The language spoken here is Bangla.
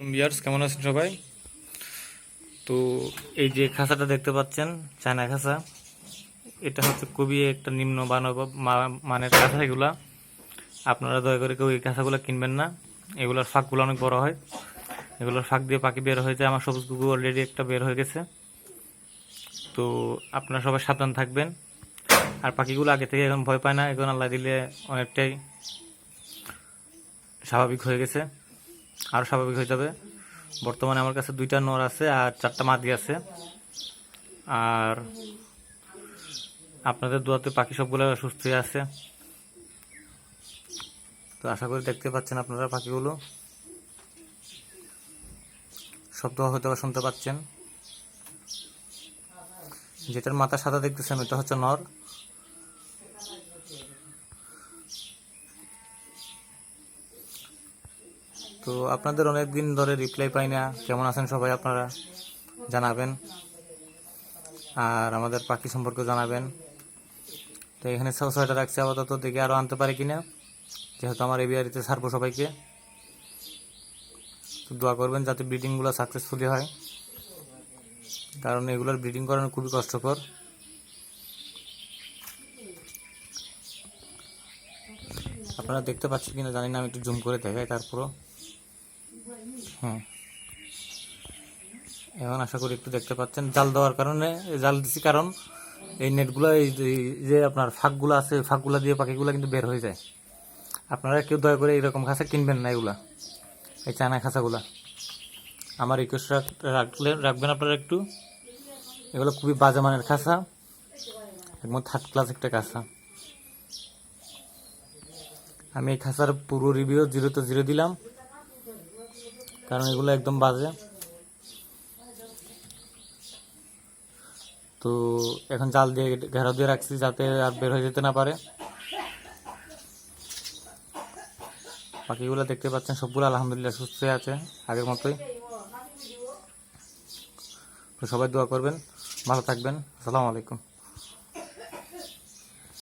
বিয়ার্স কেমন আছেন সবাই? তো এই যে খাঁচাটা দেখতে পাচ্ছেন, চায়না খাঁচা এটা হচ্ছে খুবই একটা নিম্ন মানব মানের খাঁচা এগুলা। আপনারা দয়া করে কেউ এই খাঁচাগুলো কিনবেন না। এগুলোর ফাঁকগুলো অনেক বড় হয়। এগুলোর ফাঁক দিয়ে পাখি বের হয়েছে আমার সবুজ কুকুর অলরেডি একটা বের হয়ে গেছে। তো আপনারা সবাই সাবধান থাকবেন। আর পাখিগুলো আগে থেকে এখন ভয় পায় না। এখন আল্লাহ দিলে অনেকটাই স্বাভাবিক হয়ে গেছে। আরও স্বাভাবিক হয়ে যাবে। বর্তমানে আমার কাছে দুইটা নর আছে আর চারটা মাদি আছে। আর আপনাদের দোয়াতে পাখি সবগুলো সুস্থই আছে। তো আশা করি দেখতে পাচ্ছেন আপনারা পাখিগুলো। শব্দ হয়তো শুনতে পাচ্ছেন। যেটার মাথা সাদা দেখতেছেন, ওটা হচ্ছে নর। তো আপনাদের অনেক দিন ধরে রিপ্লাই পাই না। কেমন আছেন সবাই আপনারা? জানাবেন। আর আমাদের পাখি সম্পর্কে জানাবেন। তো এখানে ছয় ছয়টা রাখছি আপাতত। দেখে আরও আনতে পারি কিনা। যেহেতু আমার এই বিয়ারিতে ছাড়বো সবাইকে। তো দোয়া করবেন যাতে ব্রিডিংগুলো সাকসেসফুলি হয়। কারণ এগুলোর ব্রিডিং করানো খুবই কষ্টকর। আপনারা দেখতে পাচ্ছেন কিনা জানি না, আমি একটু জুম করে দেখাই তারপরও। এখন আশা করি একটু দেখতে পাচ্ছেন, জাল দেওয়ার কারণে জাল দিছি কারণ এই নেটগুলো, এই যে- আপনার ফাঁকগুলো আছে ফাঁকগুলো দিয়ে পাখিগুলো কিন্তু বের হয়ে যায়। আপনারা কেউ দয়া করে এরকম খাঁচা কিনবেন না এগুলা, এই চায়না খাঁচাগুলা। আমার রিকোয়েস্ট রাখলে, রাখবেন আপনারা একটু। এগুলো খুবই বাজে মানের খাঁচা, একদম থার্ড ক্লাস একটা খাঁচা। আমি এই খাঁচার পুরো রিভিউ জিরো তো জিরো দিলাম। কারণ এগুলো একদম বাজে। তো এখন জাল দিয়ে ঘেরা দিয়ে রাখছি যাতে আর বের হয়ে যেতে না পারে। পাখিগুলো দেখতে পাচ্ছেন, সবগুলো আলহামদুলিল্লাহ সুস্থ আছে, আগের মতোই। তো সবাই দোয়া করবেন, ভালো থাকবেন। আসসালামু আলাইকুম।